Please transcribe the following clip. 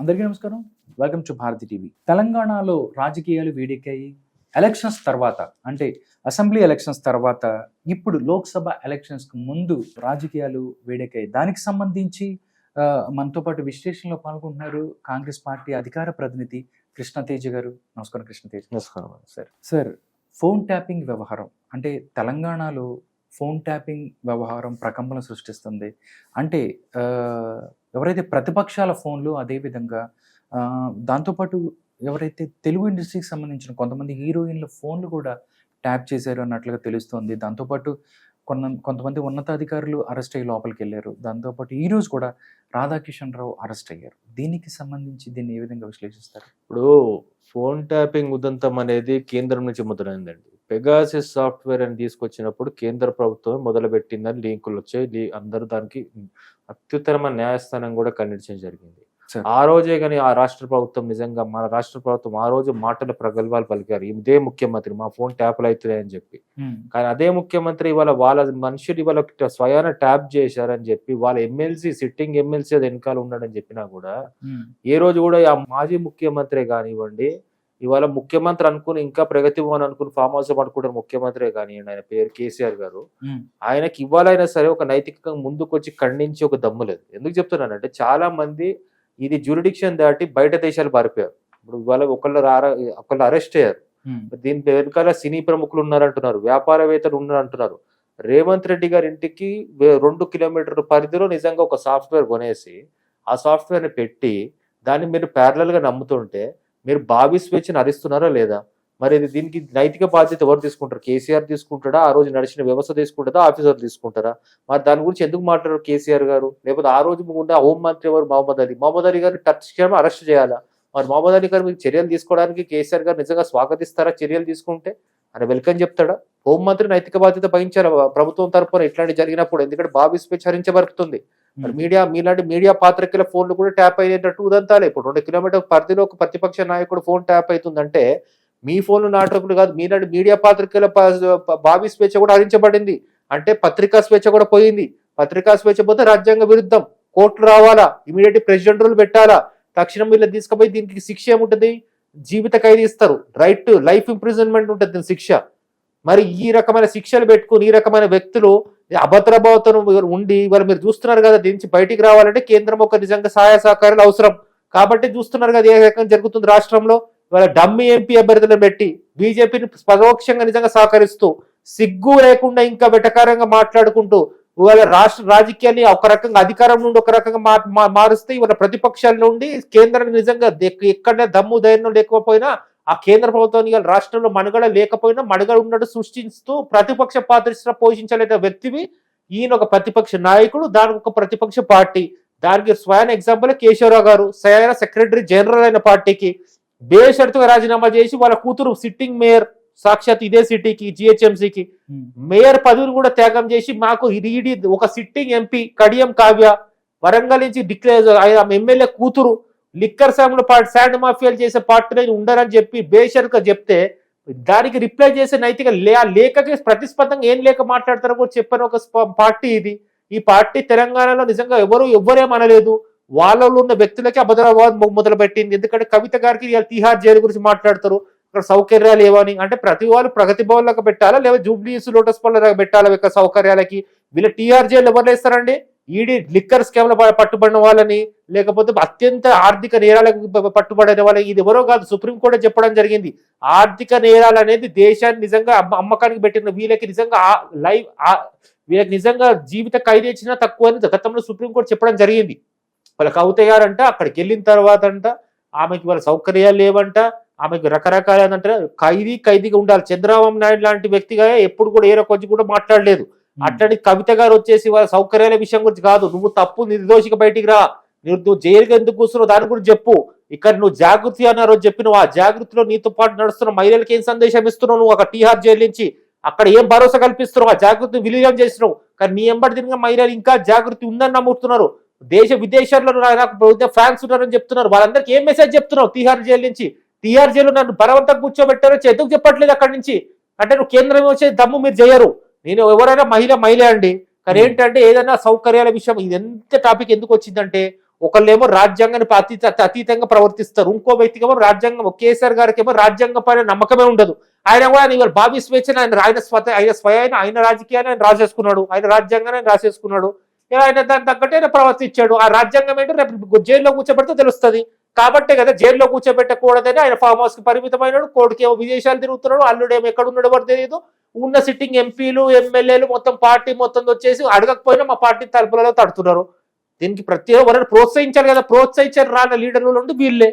అందరికీ నమస్కారం. Welcome to Bharati TV తెలంగాణలో రాజకీయాలు వేడెక్కాయి. ఎలక్షన్స్ తర్వాత అంటే అసెంబ్లీ ఎలక్షన్స్ తర్వాత ఇప్పుడు లోక్సభ ఎలక్షన్స్కు ముందు రాజకీయాలు వేడెక్కాయి. దానికి సంబంధించి మనతో పాటు విశ్లేషణలో పాల్గొంటున్నారు కాంగ్రెస్ పార్టీ అధికార ప్రతినిధి కృష్ణతేజ గారు. నమస్కారం కృష్ణతేజ నమస్కారం సార్ సార్ ఫోన్ ట్యాపింగ్ వ్యవహారం అంటే తెలంగాణలో ఫోన్ ట్యాపింగ్ వ్యవహారం ప్రకంపన సృష్టిస్తుంది. అంటే ఎవరైతే ప్రతిపక్షాల ఫోన్లు అదేవిధంగా దాంతోపాటు ఎవరైతే తెలుగు ఇండస్ట్రీకి సంబంధించిన కొంతమంది హీరోయిన్ల ఫోన్లు కూడా ట్యాప్ చేశారు అన్నట్లుగా తెలుస్తోంది. దాంతోపాటు కొన్న కొంతమంది ఉన్నతాధికారులు అరెస్ట్ అయ్యి లోపలికి వెళ్ళారు. దాంతోపాటు ఈ రోజు కూడా రాధాకిషన్ రావు అరెస్ట్ అయ్యారు. దీనికి సంబంధించి దీన్ని ఏ విధంగా విశ్లేషిస్తారు? ఇప్పుడు ఫోన్ ట్యాపింగ్ ఉదంతం అనేది కేంద్రం నుంచి మొదలైందండి. పెగాసిస్ సాఫ్ట్వేర్ అని తీసుకొచ్చినప్పుడు కేంద్ర ప్రభుత్వం మొదలుపెట్టిందని లింకులు వచ్చాయి. అందరూ దానికి అత్యుత్తరమైన న్యాయస్థానం కూడా ఖండించడం జరిగింది. ఆ రోజే కానీ ఆ రాష్ట్ర ప్రభుత్వం నిజంగా మన రాష్ట్ర ప్రభుత్వం ఆ రోజు మాటల ప్రగల్భాలు పలికారు. ఇదే ముఖ్యమంత్రి మా ఫోన్ ట్యాప్లు అవుతున్నాయి అని చెప్పి కానీ అదే ముఖ్యమంత్రి ఇవాళ వాళ్ళ మనుషులు ఇవాళ స్వయాన ట్యాప్ చేశారని చెప్పి వాళ్ళ ఎమ్మెల్సీ సిట్టింగ్ ఎమ్మెల్సీ అది వెనకాల ఉన్నాడని చెప్పినా కూడా ఏ రోజు కూడా ఆ మాజీ ముఖ్యమంత్రి కానివ్వండి ఇవాళ ముఖ్యమంత్రి అనుకుని ఇంకా ప్రగతి భవన్ అనుకుని ఫామ్ హౌస్ పడుకుంటారు ముఖ్యమంత్రి కానివ్వండి ఆయన పేరు కేసీఆర్ గారు. ఆయనకి ఇవ్వాలైనా సరే ఒక నైతికంగా ముందుకు వచ్చి ఖండించి ఒక దమ్ము లేదు. ఎందుకు చెప్తున్నానంటే చాలా మంది ఇది జ్యూరిడిక్షన్ దాటి బయట దేశాలు పారిపోయారు. ఇప్పుడు ఇవాళ ఒకళ్ళు రార- ఒకళ్ళు అరెస్ట్ అయ్యారు. దీని వెనకాల సినీ ప్రముఖులు ఉన్నారంటున్నారు వ్యాపారవేత్తలు ఉన్నారంటున్నారు. రేవంత్ రెడ్డి గారి ఇంటికి రెండు కిలోమీటర్ల పరిధిలో నిజంగా ఒక సాఫ్ట్వేర్ కొనేసి ఆ సాఫ్ట్వేర్ని పెట్టి దాన్ని మీరు ప్యారలల్గా నమ్ముతుంటే మీరు బాబీ స్వేచ్ఛను హరిస్తున్నారా లేదా? మరి ఇది దీనికి నైతిక బాధ్యత ఎవరు తీసుకుంటారు? కేసీఆర్ తీసుకుంటాడా? ఆ రోజు నడిచిన వ్యవస్థ తీసుకుంటుందా ఆఫీసర్ తీసుకుంటారా? మరి దాని గురించి ఎందుకు మాట్లాడారు కేసీఆర్ గారు? లేకపోతే ఆ రోజు ఉన్న హోంమంత్రి ఎవరు? మహమ్మద్ అలీ. మహమ్మద్ అలీ గారిని తక్షణం అరెస్ట్ చేయాలా? మరి మహమ్మద్ అలీ గారు మీకు చర్యలు తీసుకోవడానికి కేసీఆర్ గారు నిజంగా స్వాగతిస్తారా చర్యలు తీసుకుంటే? అని వెల్కమ్ చెప్తాడా? హోంమంత్రి నైతిక బాధ్యత వహించారు? ప్రభుత్వం తరఫున ఇట్లాంటి జరిగినప్పుడు? ఎందుకంటే బాబీ స్పీచ్ హరించబడుతుంది మీడియా మీలాంటి మీడియా పాత్రికల ఫోన్లు కూడా ట్యాప్ అయ్యేటట్టు ఉదంతాలే ఇప్పుడు రెండు కిలోమీటర్ పరిధిలో ఒక ప్రతిపక్ష నాయకుడు ఫోన్ ట్యాప్ అవుతుందంటే మీ ఫోన్లు నాటకులు కాదు మీలాంటి మీడియా పాత్రికల బాబీ స్వేచ్ఛ కూడా హరించబడింది. అంటే పత్రికా స్వేచ్ఛ కూడా పోయింది. పత్రికా స్వేచ్ఛ పోతే రాజ్యాంగ విరుద్ధం. కోర్టులు రావాలా? ఇమీడియట్ ప్రెసిడెంట్ రూల్ పెట్టాలా? తక్షణం వీళ్ళు తీసుకుపోయి దీనికి శిక్ష ఏముంటుంది? జీవిత ఖైదీ ఇస్తారు. రైట్ టు లైఫ్ ఇంప్రిజన్మెంట్ ఉంటుంది శిక్ష. మరి ఈ రకమైన శిక్షలు పెట్టుకుని ఈ రకమైన వ్యక్తులు అభద్రభావతను ఉండి ఇవాళ మీరు చూస్తున్నారు కదా దించి బయటికి రావాలంటే కేంద్రం ఒక నిజంగా సహాయ సహకారాలు అవసరం. కాబట్టి చూస్తున్నారు కదా ఏ రకంగా జరుగుతుంది రాష్ట్రంలో? ఇవాళ డమ్మి ఎంపీ అభ్యర్థులను పెట్టి బీజేపీని పరోక్షంగా నిజంగా సహకరిస్తూ సిగ్గు లేకుండా ఇంకా వెటకారంగా మాట్లాడుకుంటూ ఇవాళ రాష్ట్ర రాజకీయాన్ని ఒక రకంగా అధికారం నుండి ఒక రకంగా మా- మారుస్తే ఇవాళ ప్రతిపక్షాల నుండి కేంద్రానికి నిజంగా దెక్- ఎక్కడ దమ్ము ధైర్యం లేకపోయినా ఆ కేంద్ర ప్రభుత్వానికి రాష్ట్రంలో మనుగడ లేకపోయినా మనుగడ ఉన్నట్టు సృష్టిస్తూ ప్రతిపక్ష పాత్ర పోషించలేని వ్యక్తివి ఈయన ఒక ప్రతిపక్ష నాయకుడు దానికి ఒక ప్రతిపక్ష పార్టీ. దానికి స్వయాన ఎగ్జాంపుల్ కేశవరావు గారు స్వయాన సెక్రటరీ జనరల్ అయిన పార్టీకి. బేషరతుగా రాజీనామా చేసి వాళ్ళ కూతురు సిట్టింగ్ మేయర్ సాక్షాత్ ఇదే సిటీకి జిహెచ్ఎంసీకి. మేయర్ పదవిని కూడా త్యాగం చేసి మాకు ఈడీ ఒక సిట్టింగ్ ఎంపీ కడియం కావ్య వరంగల్ నుంచి డిక్లేర్ ఎమ్మెల్యే కూతురు. లిక్కర్ శాముల పార్టీ శాండ్ మాఫియాలు చేసే పార్టీలు ఉండరని చెప్పి బేషరతుగా చెప్తే దానికి రిప్లై చేసే నైతిక లే ఆ లేఖకి ప్రతిస్పందంగా ఏం లేక మాట్లాడతారో కూడా చెప్పని ఒక పార్టీ ఇది. ఈ పార్టీ తెలంగాణలో నిజంగా ఎవరు ఎవరేం వాళ్ళలో ఉన్న వ్యక్తులకే అభద్రవాద్ మొదలు పెట్టింది ఎందుకంటే కవిత గారికి ఇవాళ తిహార్ జైలు గురించి మాట్లాడతారు. ఇక్కడ సౌకర్యాలు ఏవని అంటే ప్రతి వాళ్ళు ప్రగతి భవన్లకు పెట్టాలా? లేదా జూబ్లీస్ లోటస్ పళ్ళ పెట్టాలా? యొక్క సౌకర్యాలకి. వీళ్ళ టీఆర్ జైలు ఎవరు వేస్తారండి ఈడీ లిక్కర్ స్కామ్లో పట్టుబడిన వాళ్ళని లేకపోతే అత్యంత ఆర్థిక నేరాలకు పట్టుబడిన వాళ్ళని ఇది ఎవరో కాదు సుప్రీంకోర్టు చెప్పడం జరిగింది. ఆర్థిక నేరాలు అనేది దేశాన్ని నిజంగా అమ్మకానికి పెట్టిన వీళ్ళకి నిజంగా లైవ్ వీళ్ళకి నిజంగా జీవిత ఖైదు తక్కువ అని గతంలో సుప్రీంకోర్టు చెప్పడం జరిగింది. వాళ్ళకి కవిత గారంట అక్కడికి వెళ్ళిన తర్వాత అంట ఆమెకి వాళ్ళ సౌకర్యాలు లేవంట ఆమెకు రకరకాలంట ఖైదీ ఖైదీగా ఉండాలి. చంద్రబాబు నాయుడు లాంటి వ్యక్తిగా ఎప్పుడు కూడా ఏ రకొచ్చి కూడా మాట్లాడలేదు. అట్లాంటి కవిత గారు వచ్చేసి వాళ్ళ సౌకర్యాల విషయం గురించి కాదు. నువ్వు తప్పు నిర్దోషికి బయటికి రా. నువ్వు నువ్వు జైలుకి ఎందుకు కూర్చున్నావు? దాని గురించి చెప్పు. ఇక్కడ నువ్వు జాగృతి అన్నారో రోజు చెప్పిన ఆ జాగృతిలో నీతో పాటు నడుస్తున్న మహిళలకు ఏం సందేశం ఇస్తున్నావు నువ్వు? ఒక టీఆర్ జైలు నుంచి అక్కడ ఏం భరోసా కల్పిస్తున్నావు? ఆ జాగృతి విలీనం చేసినావు కానీ నీ ఎంబడి తిరిగిన మహిళలు ఇంకా జాగృతి ఉందని నమ్ముతున్నారు. దేశ విదేశాల్లో నా- నాకు ఫ్యాన్స్ ఉన్నారని చెప్తున్నారు. వాళ్ళందరికీ ఏం మెసేజ్ చెప్తున్నావు? తీహార్ జైలు నుంచి. టీఆర్ జైలు నన్ను బలవంతం కూర్చోబెట్టారో ఎందుకు చెప్పట్లేదు అక్కడి నుంచి? అంటే నువ్వు కేంద్రం వచ్చే దమ్ము మీరు చేయరు. నేను ఎవరైనా మహిళ మహిళ అండి. కానీ. ఏంటంటే ఏదైనా సౌకర్యాల విషయం ఇది ఎంత టాపిక్ ఎందుకు వచ్చిందంటే ఒకళ్ళేమో రాజ్యాంగాన్ని అతీత అతీతంగా ప్రవర్తిస్తారు. ఇంకో వ్యక్తికేమో రాజ్యాంగం కేసీఆర్ గారికి ఏమో రాజ్యాంగం పైన నమ్మకమే ఉండదు. ఆయన కూడా ఆయన ఇవాళ భావి స్వేచ్ఛను ఆయన ఆయన స్వత ఆయన స్వయాన్ని ఆయన రాజకీయాన్ని ఆయన రాసేసుకున్నాడు. ఆయన రాజ్యాంగాన్ని ఆయన రాసేసుకున్నాడు. ఆయన దాని తగ్గట్టే ఆయన ప్రవర్తించాడు. ఆ రాజ్యాంగం ఏంటో రేపు జైల్లో కూర్చోబెడితే తెలుస్తుంది. కాబట్టే కదా జైల్లో కూర్చోబెట్టకూడదని ఆయన ఫామ్ హౌస్కి పరిమితమైనాడు కోడికి ఏమో విదేశాలు తిరుగుతున్నాడు అల్లుడేమో ఎక్కడ ఉన్నాడు ఎవరు తెలియదు ఉన్న సిట్టింగ్ ఎంపీలు ఎమ్మెల్యేలు మొత్తం పార్టీ మొత్తం వచ్చేసి అడగకపోయినా మా పార్టీ తలుపులలో తడుతున్నారు. దీనికి ప్రతి వరకు ప్రోత్సహించారు కదా ప్రోత్సహించారు రాన లీడర్లు నుండి వీళ్ళే.